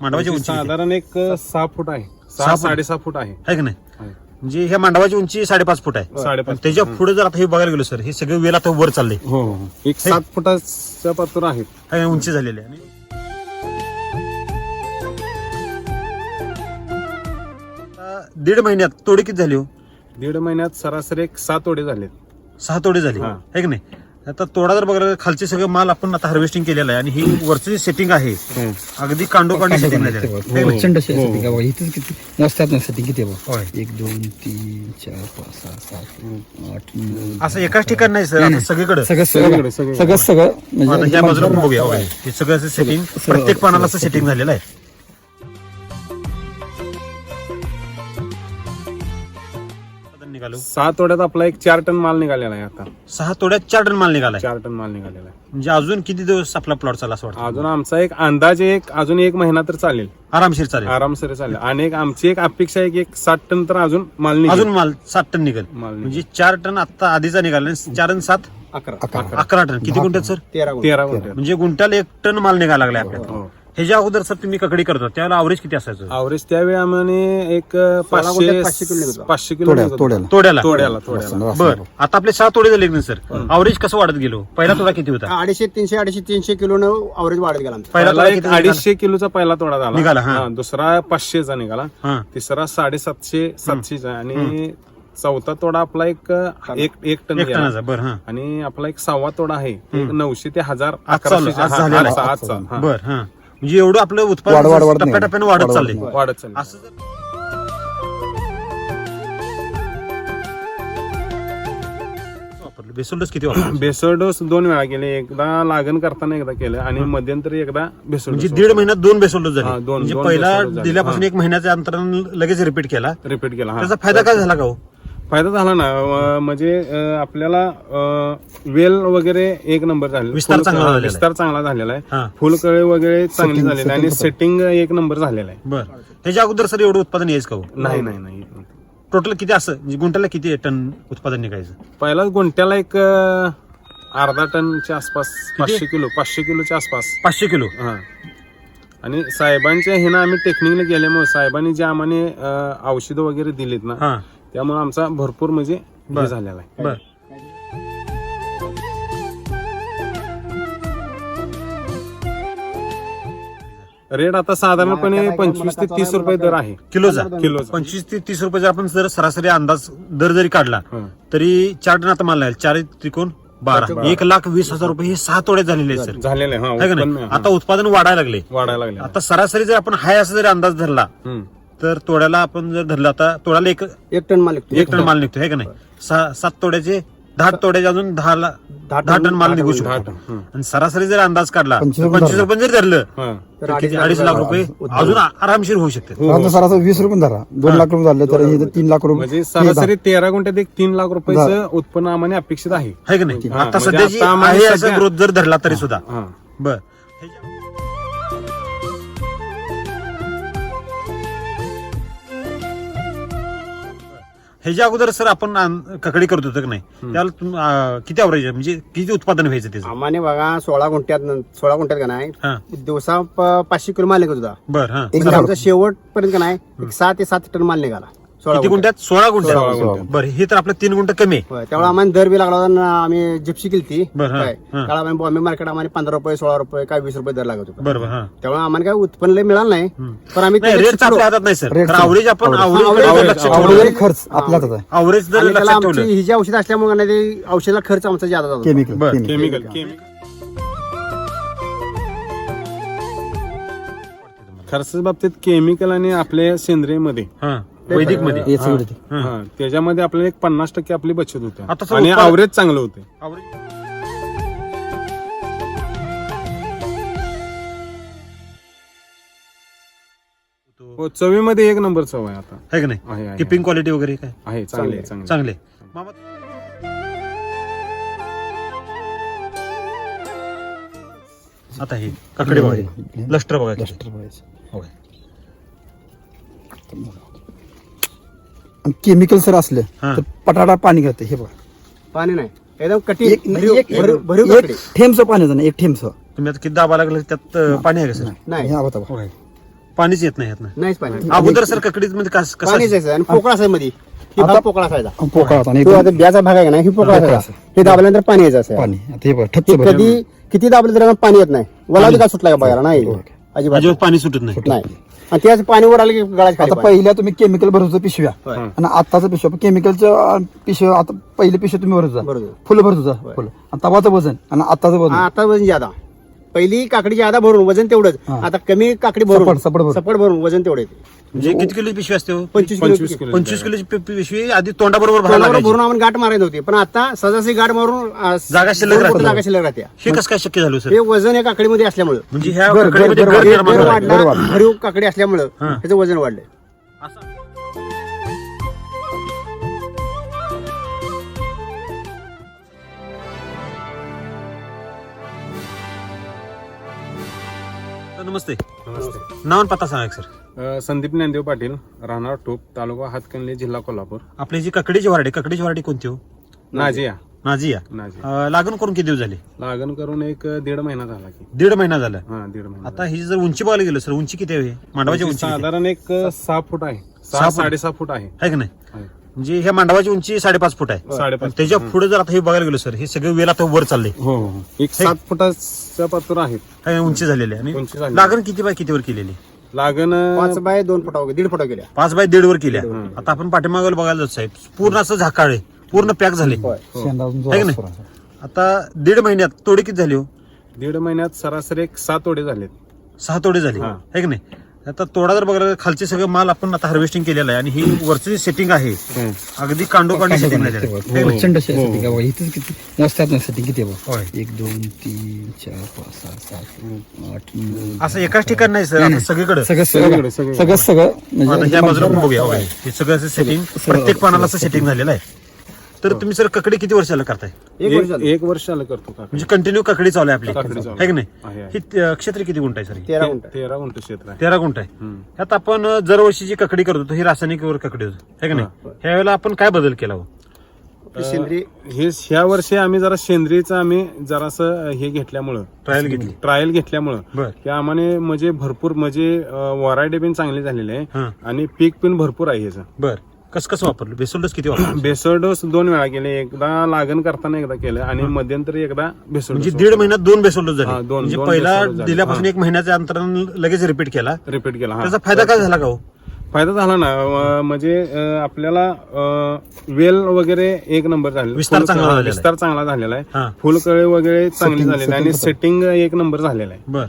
मांडवाची उंची किती? साधारण एक सहा फूट आहे. सहा सहा फूट? साडेसहा फूट आहे. आहे का नाही? आहे. म्हणजे ह्या मांडवाची उंची साडेपाच फूट आहे. साडेपाच त्याच्या पुढे जर आता हे बघायला गेलो सर हे सगळे वेल आता वर चालले हो हो. एक सात फुटाच्या पातूर आहेत उंची झालेली आहे. आता दीड महिन्यात तोडे किती झाली हो? दीड महिन्यात सरासरी एक सात ओढे झालेत. सहा तोडे झाले. हा. आहे की नाही? आता तोडा जर बघायला खालचे सगळे माल आपण आता हार्वेस्टिंग केलेला आहे आणि ही वरचं जे सेटिंग आहे अगदी कांडोकांडी सेटिंग. है? प्रचंड बघा इथेच किती ना सेटिंग किती आहे बघा. होय. एक दोन तीन चार पाच सहा सात आठ नऊ असं एकाच ठिकाणी नाही सर. आता सगळीकडे. सगळं सगळीकडे, सगळं. सगळं सगळं आता म्हणजे ह्या बाजूला. बघूया. होय. हे सगळं असं सेटिंग प्रत्येक पानाला असं सेटिंग झालेलं आहे. निघालो? सात ओढ्यात आपला एक चार टन माल निघालेला आहे आता. सहा तोड्यात चार टन माल निघालाय? चार टन माल निघालेला आहे. म्हणजे अजून किती दिवस आपला प्लॉट चालला असं वाटतं? अजून आमचा एक अंदाजे एक अजून एक महिना तर चालेल. आरामशीर चालेल. आरामसर चालेल. आणि एक आमची एक अपेक्षा आहे की एक सात टन तर अजून माल निघेल. अजून माल सात टन निघेल. माल निघेल. म्हणजे चार टन आता आधीचा निघाला आणि चार आणि सात? अकरा. अकरा. टन. किती गुंठ्यात सर? तेरा गुंठे म्हणजे गुंठ्याला एक टन माल निघायला लागलाय आपल्याला हो. ह्याच्या अगोदर सर तुम्ही ककडी करतो त्यावेळेला अवरेज किती असायचं? अवरेज त्यावेळी आम्ही एक पाचशे पाचशे किलो तोड्या निघत होतो. तोड्याला तोड्याला तोड्याला तोड्याला बर. आता आपले सहा तोडे झाले ना सर. अवरेज कसं वाढत गेलो? पहिला तोडा किती होता? अडीचशे तीनशे अडीचशे तीनशे किलो अवरेज वाढत गेला आमचा. पहिला तोडा एक किती अडीचशे किलोचा पहिला तोडा झाला. निघाला, हा. दुसरा पाचशेचा निघाला. हा. तिसरा साडेसातशे सातशेचा. आणि चौथा तोडा आपला एक एक एक टन एक गेला. टनाचा बर हा. आणि आपला एक सहावा तोडा आहे. एक नऊशे ते हजार आज चालू, अकराशे आज झालेला. बर हा. म्हणजे एवढं आपलं वाढ- वाढ- उत्पादन वाढत नाही. टप्प्याटप्प्याने वाढत वाढ- चाललंय. वाढ- वाढत चालली असं जर वापरलं. बेसल डोस किती वापरला? भेसळ डोस दोन वेळा केले. एकदा लागण करताना एकदा केलं आणि मध्यंतरी एकदा भेसळ म्हणजे दीड महिन्यात दोन डोस हा, झाले दोन- म्हणजे दोन पहिला झाले. दिल्यापासून. एक महिन्याच्या अंतराने लगेच रिपीट केला. रिपीट केला हा. त्याचा फायदा काय झाला का हो? फायदा झाला ना अं, म्हणजे अं, आपल्याला अं, वेल वगैरे एक नंबर झाले विस्तार फुल- चांगला झालेला आहे. विस्तार चांगला झालेला आहे. हा. फुलकळे वगैरे चांगली झालेली आहे आणि सेटिंग एक नंबर झालेला आहे. बर. ह्याच्या अगोदर सर एवढं उत्पादन यायचं का हो? नाही नाही नाही. टोटल किती असं म्हणजे गुंठ्याला किती टन उत्पादन निघायचं? पहिला गुंट्याला एक अं, अर्धा टनच्या आसपास पाचशे किलो पाचशे किलोच्या आसपास. पाचशे किलो? हा. आणि साहेबांच्या हे ना आम्ही टेक्निकला गेल्यामुळे साहेबांनी जे आम्हाने अं, औषधं वगैरे दिलीत ना हा. त्यामुळे आमचा भरपूर म्हणजे. हे झालेला आहे. बर. रेट आता साधारणपणे पंचवीस ते तीस रुपये दर आहे. किलोचा किलोचा पंचवीस ते तीस रुपये जर आपण जर सरासरी अंदाज दर जरी काढला. तरी चार टन आता माल लागेल चार त्रिकोण बारा. एक लाख वीस हजार रुपये हे सहा तोडे झालेले आहेत सर. झालेलं. आता उत्पादन वाढायला लागले. वाढायला लागले. आता सरासरी जर आपण हाय असं जरी अंदाज धरला. तर तोड्याला आपण जर धरला आता तोड्याला एक एक टन माल निघतो. एक टन माल निघतो है का नाही? सहा- सात तोड्याचे दहा तोड्याचे अजून दहा ला- दहा दहा टन माल निघू शकतो. आणि सरासरी जर अंदाज काढला पंचवीस रुपये पंचवीस रुपये जर धरलं हा. तर अडीच किती? लाख अडीच लाख रुपये. अजून आरामशीर होऊ शकते. आता सरासरी वीस रुपये धरा. दोन लाख रुपये झाले तर हे तीन लाख रुपये म्हणजे सरासरी तेरा गुंठ्यात एक तीन लाख रुपयाचं उत्पन्न आम्हाला अपेक्षित आहे. है का नाही? हा, आता म्हणजे सध्याची आता आम्हाला आहे असं सध्या- ग्रोथ जर धरला तरी सुद्धा. हा. बर. ह्याच्या अगोदर सर आपण आन- ककडी करत होतो की नाही? त्याला तुम- किती आहे? म्हणजे किती उत्पादन व्हायचं त्याचं? आम्हाने बघा सोळा गुंठ्यात सोळा गुंठ्यात का नाही? हा. दिवसा प- पाचशे किलो माल निघत होता. बर हा. एक आमचा शेवट पर्यंत का नाही एक सहा ते सात टन माल निघाला. सोळा किती गुंठ्यात. सोळा सोळा गुंठ्यात. गुंठ्यात. बरं. हे तर आपलं तीन गुंठ कमी आहे. होय, त्यावेळेला आम्हाला दर बी लागला होता आणि आम्ही जिप्सी केली ती बरं, हा, हा. त्यावेळेला आम्ही बॉम्बे मार्केट आम्हाला पंधरा रुपये सोळा रुपये काय वीस रुपये दर लागत होता. बरोबर हा. त्यामुळे आम्हाला काय उत्पन्न लय मिळालं नाही पण आम्ही नाही त्याच्यात रेट आपल्या शिकलो. हातात नाही सर Rate कारण अवरेज आपण लक्षात. ठेवलं. खर्च जर आणि त्याला लक्षात आमची ठेवलं. ही जी औषध असल्यामुळे ते औषधाला खर्च आमचा जादा जातो केमिकल बरं. केमिकल केमिकल केमिकल खर्चाच्या बाबतीत केमिकल आणि आपल्या सेंद्रियमध्ये हा. वैदिकमध्ये ते. हा, त्याच्यामध्ये आपल्याला एक पन्नास टक्के आपली बचत आता होते सर आणि उत्पादन- अवरेज चांगलं होते. हो चवीमध्ये एक नंबर चव आहे आता. आहे का नाही? आहे आहे, टिपिंग क्वालिटी वगैरे काय? आहे चांगली आहे, चांगली आहे. चांगले मामा आता हे ककडे बघा लष्टर बघा किती. Cluster बघायचं. केमिकल सर असलं हा. तर पटाटा पाणी घालतं हे बघा. पाणी नाही. एकदम कटी एक भरीव- एक- भरीव- भरीव एक काकडी. ठेमचं पाणी ना एक ठेमचं तुम्ही आता किती दाबा लागलं त्यात अं, पाणी आहे का सर नाही. हे. पाणीच येत नाही यातनं नाहीच पाणी. अगोदर सर ककडीत मध्ये कस- कसं पाणीच आहे आणि पोकळा असायमध्ये ही भाग पोकळा असायचा पोकळ होता आणि तो एकदम आता ब्याचा भाग आहे ना ही पोकळा असायचा हे दाबल्यानंतर पाणी यायचं असं पाणी. आता हे बघा ठच्च भरलं. कधी किती दाबलं तरी पाणी येत नाही. वलावली का सुटला का बघायला नाही. अजिबात अजिबात पाणी सुटत नाही. नाही. आणि त्याच पाणी वर आलं की गळाच आता पहिल्या तुम्ही केमिकल भरत होता पिशव्या. होय. आणि आताचं पिशव्या. केमिकलचं पिशव्या आता पहिले पिशव्या तुम्ही भरत होता बरोबर फुलं भरत होता फुलं. आणि तवाचं वजन. आणि आताचं वजन. आता वजन ज्यादा. पहिली काकडी ज्यादा भरून वजन तेवढंच. आता कमी काकडी भरून सपाट- सपाट भरून. सपाट भरून वजन तेवढे म्हणजे किती किलो पिशवी असते हो? पंचवीस पंचवीस किलो किलो पंचवीस किलोची पि- पि- पिशवी आधी तोंडाबरोबर भरायला लागायची. भरून आपण गाठ मारायला होती पण आता सजासी गाठ मारून जागा शिल्लक राहते. जागा शिल्लक राहते हे कसं काय शक्य झालं सर हे वजन या काकडीमध्ये असल्यामुळं म्हणजे ह्या गर- ककडीमध्ये गर- गर- वाढला भरीव काकडी असल्यामुळं. त्याचं वजन वाढलंय असं. नमस्ते. नमस्ते. नाव आणि पत्ता सांगा एक सर. अ, संदीप ज्ञानदेव पाटील राहणार टोप तालुका हातकणली जिल्हा कोल्हापूर. आपली जी ककडीची व्हरायटी ककडीची व्हरायटी कोणती हो? नाजिया. नाजिया. अं, लागण करून किती दिवस झाले? लागण करून एक दीड महिना झाला की. दीड महिना झाला. हा दीड महिना आता ही जर उंची बघायला गेलो सर उंची किती आहे? मांडवाची. उंची किती? आहे? साधारण एक सहा फूट आहे. सहा सहा फूट? साडेसहा फूट आहे. आहे का नाही? आहे. म्हणजे ह्या मांडवाची उंची साडेपाच फूट आहे. साडेपाच त्याच्या पुढे जर आता हे बघायला गेलो सर हे सगळे वेल आता वर चालले. हो हो एक सात फुटाच्या पात्र आहेत. काय उंची झालेली आहे. उंची आणि झालेली. लागण किती बाय कितीवर केलेली? लागण पाच बाय दोन फुटा दीड फुटा गेल्या. पाच बाय दीड वर केल्या आता आपण पाठीमागायला बघायला जात साहेब पूर्ण असं झाकाळ आहे पूर्ण पॅक झाले. आहे का नाही? आता दीड महिन्यात तोडे किती झाले हो? दीड महिन्यात सरासरी एक सात ओढे झालेत. सहा तोडे झाले. हा. आहे की नाही? आता तोडा जर बघायला खालचे सगळं माल आपण आता हार्वेस्टिंग केलेलं आहे आणि ही वरची सेटिंग आहे अगदी कांडोकांडी सेटिंग? प्रचंड. इथंच किती? मस्त आहेत ना सेटिंग किती. होय. एक दोन तीन चार पाच सहा सात आठ नऊ असं एकाच ठिकाणी नाही सर. आता सगळीकडे. सगळं सगळं. सगळं. सगळं म्हणजे आता ह्या एकदम बाजूला पण बघूया होय. हे सगळं असं सेटिंग प्रत्येक पानाला असं सेटिंग झालेलं आहे. तर तुम्ही सर ककडे किती वर्षाला करताय? एक वर्ष एक झालं. एक वर्ष आलं करतो म्हणजे कंटिन्यू ककडी चालू आहे आपली. काकडी चालू आहे. की नाही? आहे, आहे. ही अं, क्षेत्र किती गुंठ आहे सर ही? तेरा गुंठ तेरा गुंठ क्षेत्र आहे. तेरा गुंठ आहे. हम्म. ह्यात आपण दरवर्षी जी ककडी करतो ही रासायनिक वर ककडी होतो. आहे का नाही? ह्या वेळेला आपण काय बदल केला हो? सेंद्रिय हे ह्या वर्षी आम्ही जरा सेंद्रियचं आम्ही जरासं हे घेतल्यामुळं. ट्रायल घेतली. ट्रायल घेतल्यामुळं. बर. की आम्हाने म्हणजे भरपूर म्हणजे व्हरायटी पण चांगली झालेली आहे. हा. आणि पीक पण भरपूर आहे ह्याचं. बर. कसं कसं वापरलं? बेसोल्डस किती वापरलं? बेसळ डोस दोन वेळा केले. एकदा लागण करताना एकदा केलं आणि मध्यंतरी एकदा बेसळ म्हणजे दीड महिन्यात दोन बेसोल्डस हा, झाले. दोन- म्हणजे दोन पहिला झाले. दिल्यापासून. एक महिन्याच्या अंतराने लगेच रिपीट केला. रिपीट केला हा. त्याचा फायदा काय झाला का हो? फायदा झाला ना अं, म्हणजे अं, आपल्याला अं, वेल वगैरे एक नंबर झाले विस्तार चांगला झालेला आहे. विस्तार चांगला झालेला आहे. हा. फुलकळे वगैरे चांगली झालेली आहे आणि सेटिंग एक नंबर झालेला आहे. बर.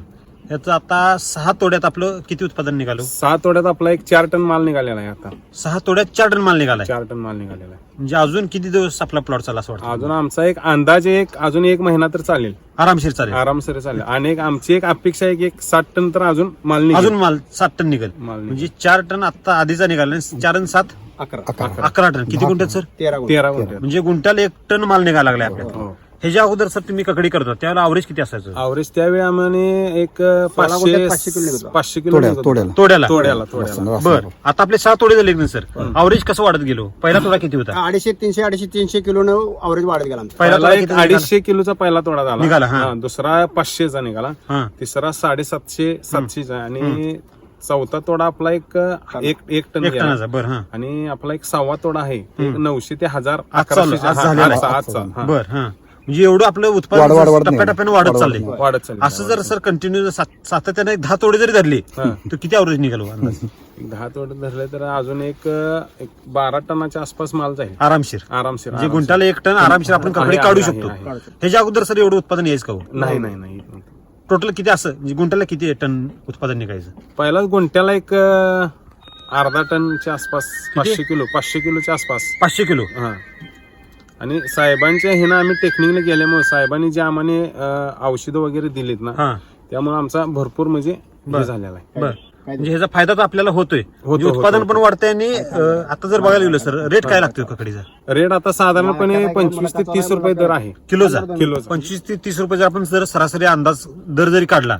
याचं आता सहा तोड्यात आपलं किती उत्पादन निघालं? सहा तोड्यात आपला एक चार टन माल निघालेला आहे आता. सहा तोड्यात चार टन माल निघालाय. चार टन माल निघालेला आहे. म्हणजे अजून किती दिवस आपला प्लॉट चालला असं वाटतं? अजून आमचा एक अंदाजे एक अजून एक महिना तर चालेल. आरामशीर चालेल. आरामसर चालेल. आणि एक आमची एक अपेक्षा आहे की एक सात टन तर अजून माल निघेल. अजून माल सात टन निघेल. माल निघेल. म्हणजे चार टन आता आधीचा निघाला आणि चार टन सात? अकरा. अकरा. टन. किती गुंठ्यात सर? तेरा गुंठ तेरा म्हणजे गुंठ्याला एक टन माल निघायला लागलाय आपल्याला हो. ह्याच्या अगोदर सर तुम्ही ककडी करता त्यावेळेला अवरेज किती असायचं? आवरेज त्यावेळी आम्ही एक पाचशे पाचशे किलो निघतो. पाचशे किलो तोड्याला निघतो. तोड्याला. तोड्याला तोड्याला. तोड्याला. बर आता आपले सहा तोडे झाले सर. अवरेज कसं वाढत गेलो? पहिला तोडा किती होता? अडीचशे तीनशे अडीचशे तीनशे किलो अवरेज वाढत गेला आमचा. पहिला तोडा एक किती निघाला? अडीचशे किलोचा पहिला तोडा झाला. निघाला, हा. हा, दुसरा पाचशेचा निघाला. हा. तिसरा साडेसातशे सातशेचा. आणि चौथा तोडा आपला एक एक एक टन एक गेला. टनाचा बर हा. आणि आपला एक सहावा तोडा आहे. एक नऊशे ते हजार आज चालू, अकराशे आज हा, झालेला आजचा- आहे. आजचा, हा. बर हा. म्हणजे एवढं आपलं वाढ- वाढ- उत्पादन वाढ नाही. टप्प्याटप्प्याने वाढत वाढ- चाललंय. वाढत चालली असं जर सर कंटिन्यू सातत्याने एक दहा तोडे जरी धरले हा. तर किती अवरेज निघालो अंदाज? एक दहा तोडे धरले तर अजून एक एक बारा टनाच्या आसपास माल जाईल. आरामशीर. आरामशीर म्हणजे आरामशीर. गुंठाला एक टन आरामशीर आपण कपडे आहे, काढू आहे, शकतो. आहे, आहे. ह्याच्या अगोदर सर एवढं उत्पादन यायचं का हो? नाही नाही नाही. टोटल किती असं म्हणजे गुंठ्याला किती टन उत्पादन निघायचं? पहिलाच गुंट्याला एक अं, अर्धा टनच्या आसपास पाचशे किलो पाचशे किलोच्या आसपास. पाचशे किलो? हा. आणि साहेबांच्या हे ना आम्ही टेक्निकने गेल्यामुळे साहेबांनी जे आम्हाला औषधं वगैरे दिलीत ना त्यामुळे आमचा भरपूर म्हणजे बर. हे झालेला आहे. बर. म्हणजे ह्याचा फायदा तर आपल्याला होतोय. म्हणजे होतो, उत्पादन. पण वाढतंय आणि आता जर बघायला गेलो सर रेट काय लागतोय ककडीचा? रेट आता साधारणपणे पंचवीस ते तीस रुपये दर आहे. किलोचा? किलोचा. पंचवीस ते तीस रुपये जर आपण जर सरासरी अंदाज दर जरी काढला.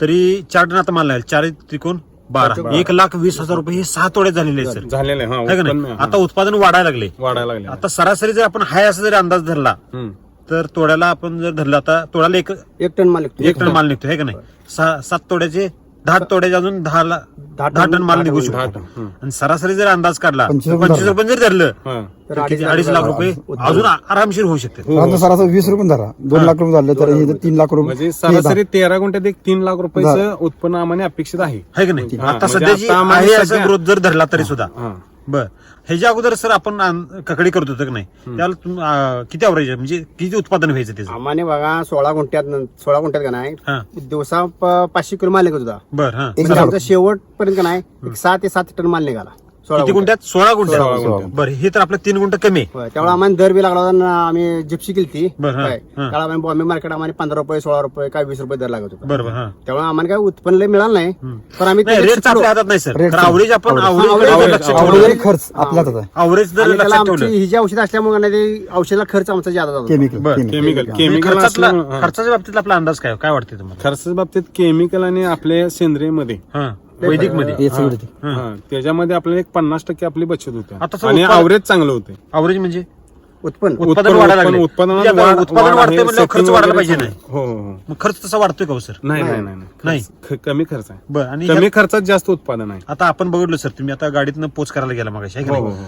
तरी चार टन आता माल लागेल. चार त्रिकोण बारा एक लाख वीस हजार रुपये हे सहा तोडे झालेले आहेत सर. झालेले आहे, हा है का उत्पन्न, नाही हा. आता उत्पादन वाढायला लागले. वाढायला लागले आता सरासरी जर आपण हाय असा जरी अंदाज धरला हम्म. तर तोड्याला आपण जर धरला आता तोड्याला एक एक टन माल निघतो एक टन माल निघतो है का नाही? सहा सात तोड्याचे दहा तोड्याच्या अजून दहा ला- दहा दहा टन माल निघू शकतो हं. आणि सरासरी जर अंदाज काढला पंचवीस रुपये पंचवीस रुपये जर धरलं हा. तर तर अडीच किती? लाख अडीच लाख रुपये. अजून आरामशीर होऊ शकते. हो. आता सरासरी वीस रुपये धरा. दोन लाख रुपये झाले तर हे तीन लाख रुपये म्हणजे सरासरी तेरा गुंठ्यात एक तीन लाख रुपयाचं उत्पन्न आम्हाला अपेक्षित आहे. है की नाही? हा, आता म्हणजे सध्याची आता आम्हाला आहे असं सध्या- ग्रोथ जर धरला तरी सुद्धा. हा. बर. ह्याच्या अगोदर सर आपण आन- ककडी करत होतो की नाही त्याला तुम- आ, किती अवरेज म्हणजे किती उत्पादन व्हायचं त्याचं? आम्हाने बघा सोळा गुंठ्यात सोळा गुंठ्यात का नाही हा. दिवसा प- पाचशे किलो माल निघत होता. बर हा. एक शेवट पर्यंत का नाही एक सहा ते सात टन माल निघाला. किती गुंठ्यात. सोळा सोळा गुंठ्यात. गुंठ्यात. बरं हे तर आपलं तीन गुंठ कमी. आहे होय, त्यावेळेला आम्हाला दर बी लागला होता आणि आम्ही जिप्सी केली ती बरं, हा, हा. त्यावेळेला आम्ही बॉम्बे मार्केट आम्हाला पंधरा रुपये सोळा रुपये काय वीस रुपये दर लागत होता. बरोबर हा. त्यामुळे आम्हाला काय उत्पन्न लय मिळालं नाही पण आम्ही नाही त्याच्यात रेट आपल्या शिकलो. हातात नाही सर Rate तर अवरेज आपण लक्ष. ठेवलं. खर्च आपल्याच आहे अवरेज जर आणि त्याला लक्षात आमची ठेवलं. ही जी औषध असल्यामुळे ना ते औषधाला खर्च आमचा जादा जातो. केमिकल बरं, केमिकल म्हणजे केमिकल खर्चातला असल्यामुळे- हा. खर्चाच्या बाबतीत आपला अंदाज काय? काय वाटते तुम्हाला? खर्चाच्या बाबतीत केमिकल आणि आपल्या सेंद्रियमध्ये. हा. वैदिकमध्ये ते. हा, त्याच्यामध्ये आपल्याला एक पन्नास टक्के आपली बचत होते. आता सर आणि उत्पादन- अवरेज चांगलं होते. अवरेज म्हणजे? उत्पन्न. उत्पादन वाढायला लागले. म्हणजे वाढ- उत्पादन वाढ वाढते आहे, म्हणजे खर्च वाढायला वगैरे पाहिजे नाही. हो हो हो. मग खर्च तसा वाढतोय का हो सर? नाही नाही नाही. नाही. ख- कमी खर्च आहे. बरं आणि कमी ह्या- खर्चात जास्त उत्पादन आहे. आता आपण बघितलं सर तुम्ही आता गाडीतनं पोच करायला गेला मग हो हो हो.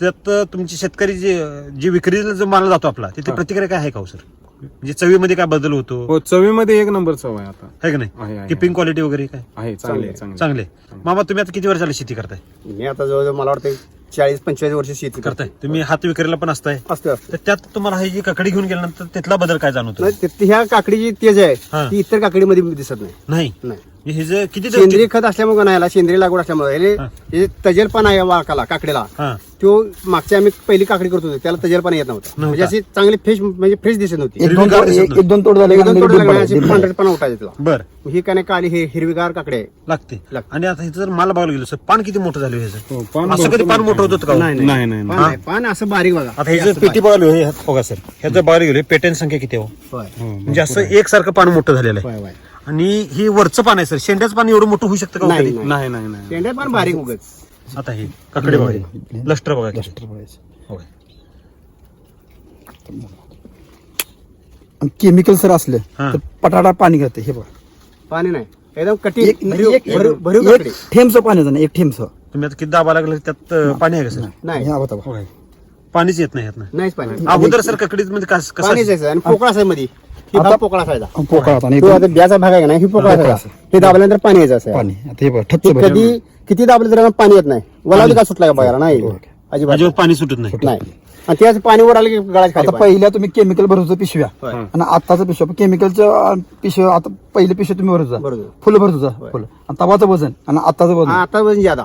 त्यात तुमची शेतकरी जे जे विक्रीला जो माल जातो आपला तिथे प्रतिक्रिया काय आहे का हो सर? म्हणजे चवीमध्ये काय बदल होतो? हो चवीमध्ये एक नंबर चव आहे आता. आहे का आहे, नाही किपिंग क्वालिटी वगैरे काय? आहे चांगले चांगले चांगले मामा तुम्ही आता किती वर्षाला शेती करताय? मी आता जवळजवळ मला वाटतं चाळीस पंचेचाळीस वर्ष शेती करताय. तुम्ही हात विक्रीला पण असताय. असते असते तर त्यात तुम्हाला ही जी ककडी घेऊन गेल्यानंतर तिथला बदल काय जाणवतो? नाही, ते- ह्या काकडीची तेज हा. आहे ती इतर काकडीमध्ये दिसत नाही. नाही. नाही. हे जे किती सेंद्रिय खत असल्यामुळे याला सेंद्रिय लागवड असल्यामुळे. हे- हे तजेलपणा आहे वाकाला काकडीला. हा. तो मागच्या आम्ही पहिली काकडी करत होतो त्याला तजेलपणा येत नव्हता. म्हणजे अशी चांगली फ्रेश म्हणजे फ्रेश दिसत नव्हती. एक दोन तोड दोन तोड झाले बिल अशी पडायचं. पांढरटपणा उठायचा तिला बर. ही काय नाही काळी हे हिरवीगार काकडे आहे. लागते. आणि आता हे जर मला बघायला गेलो सर पान किती मोठं झालं हे हो, असं कधी पान मोठं होत होतं का हो? नाही नाही. नाही पान असं बारीक बघा. आता हे जर पेटी बघायला हे बघा सर. ह्याचं बघायला गेलो पेटन संख्या किती हो? म्हणजे असं एकसारखं पान मोठं झालेलं आहे. आणि ही वरचं पान आहे सर शेंड्याचं पान एवढं मोठं होऊ शकतं का हो नाही, कधी? नाही. नाही शेंड्या पान बारीक उगच आता हे ककडे बघा लष्टर बघा किती. लष्टर. होय. आणि केमिकल सर असले हा. तर पटाटा पाणी करते हे बघा पाणी नाही एकदम कटी एक भरीव एक- भरीव- भरीव एक काकडी ठेमचं पाणी नाही एक ठेमचं तुम्ही आता किती दाबा लागलं त्यात अं, पाणी आहे का सर नाही हे आता बघा. होय. पाणीच येत नाही यातनं नाहीच पाणी अगोदर सर ककडीत मध्ये कस- कसं पाणीच आहे आणि पोकळा असायमध्ये पोकळा असायचा आणि पोकळ आता आणि तो एकदम आता ब्याचा भाग आहे का नाही ही पोकळा असायचा हे दाबल्यानंतर पाणी यायचं असं. पाणी आता हे बघा ठच्च हे भरलं. कधी किती दाबलं तरी पाणी येत नाही. वलावली का सुटला का बघायला? नाही. अजिबात अजिबात पाणी सुटत नाही. नाही. आणि त्याच पाणी वर आलं की खाली आता पहिल्या तुम्ही केमिकल भरत होता पिशव्या. होय. आणि आताचं पिशव्या. केमिकलचं पिशव्या आता पहिले पिशव्या तुम्ही भरत होता फुलं भरत होता फुलं. आणि तवाचं वजन आणि आताचं वजन. हा, आता वजन ज्यादा.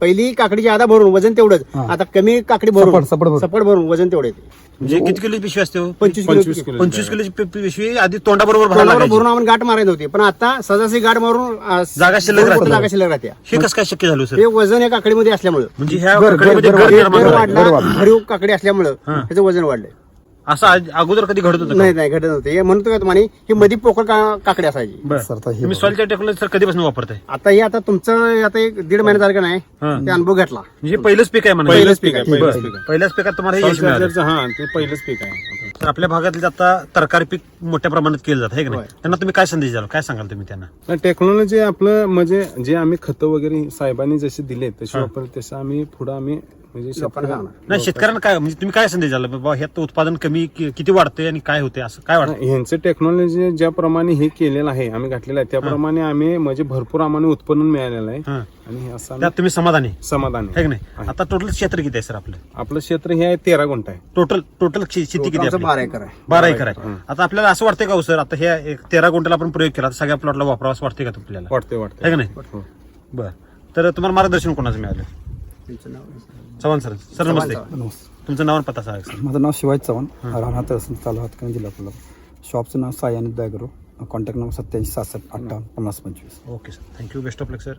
पहिली काकडी ज्यादा भरून वजन तेवढंच. हा. आता कमी काकडी भरून सपाट- सपाट भरून. सपाट भरून वजन तेवढे येते. म्हणजे किती किलो पिशवी असते हो? पंचवीस पंचवीस किलो किलो पंचवीस किलोची पि- पिशवी आधी तोंडाबरोबर भरायला तोंडावर लागायची. भरून आपण गाठ मारायची होती पण आता सजासी गाठ मारून आ, जागा शिल्लक राहते. जागा शिल्लक राहते हे कसं काय शक्य झालं सर हे वजन या काकडीमध्ये असल्यामुळं म्हणजे ह्या गर- ककडीमध्ये गर- गर गर- निर्माण गर- झाला. वाढला वाढलं. भरीव काकडी असल्यामुळं त्याचं वजन वाढलंय असं आज- अगोदर कधी घडत होतं का? नाही नाही घडत नव्हते. हे म्हणतो का तुम्हाला ही मध्ये पोकळ का- काकडी असायची. बरं. हे तुम्ही. सॉइलच्या टेक्नॉलॉजी सर कधीपासून वापरताय? आता हे आता तुमचं आता एक दीड महिना झालं का नाही हा. ते अनुभव घेतला. म्हणजे पहिलंच पीक आहे म्हणा. पहिलंच पीक आहे पहिलंच पीक आहे. पहिल्याच पिकात तुम्हाला हे यश मिळालं. हा ते पहिलंच पीक आहे. तर आपल्या भागातले आता तरकारी पीक मोठ्या प्रमाणात केलं जात आहे की नाही? त्यांना तुम्ही काय संदेश द्याल? काय सांगाल तुम्ही त्यांना? टेक्नॉलॉजी आपलं म्हणजे जे आम्ही खतं वगैरे साहेबांनी जसे दिले तसे वापर तसं आम्ही पुढे आम्ही म्हणजे सांगणार. नाही शेतकऱ्यांना काय म्हणजे तुम्ही काय संदेश द्याल? बाबा ह्यात उत्पादन कमी कि- किती वाढतंय आणि काय होते असं काय वाटतं ह्यांचं टेक्नॉलॉजी ज्याप्रमाणे हे केलेलं आहे आम्ही घातलेलं आहे त्याप्रमाणे आम्ही म्हणजे भरपूर आम्हाला उत्पन्न मिळालेलं आहे. हा. आणि हे असं त्यात तुम्ही समाधानी? समाधान. आहे आहे की नाही? आता टोटल क्षेत्र किती आहे सर आपलं? आपलं क्षेत्र हे आहे तेरा गुंठ आहे. टोटल टोटल शेती किती आहे आमचं आपली? बारा एकर आहे. बारा एकर आहे. आता आपल्याला असं वाटतंय का हो सर? आता हे एक तेरा गुंठ्याला आपण प्रयोग केला तर सगळ्या प्लॉटला वापरावा असं वाटतंय का आपल्याला वाटते वाटते का नाही? हो. बर. तर तुम्हाला मार्गदर्शन कोणाचं मिळालं? त्यांचं नाव आहे. चव्हाण सर. सर नमस्ते. नमस्ते. तुमचं नाव आणि पत्ता सांगा सर. माझं नाव शिवाय चव्हाण. राहणार तहसील तालुका हातकणंगले, जिल्हा कोल्हापूर. शॉपचं नाव साई आणि बॅगरो कॉन्टॅक्ट नंबर सत्याऐंशी सहासष्ट अठ्ठावन्न पन्नास पंचवीस. Okay sir. Thank you. Best of luck sir.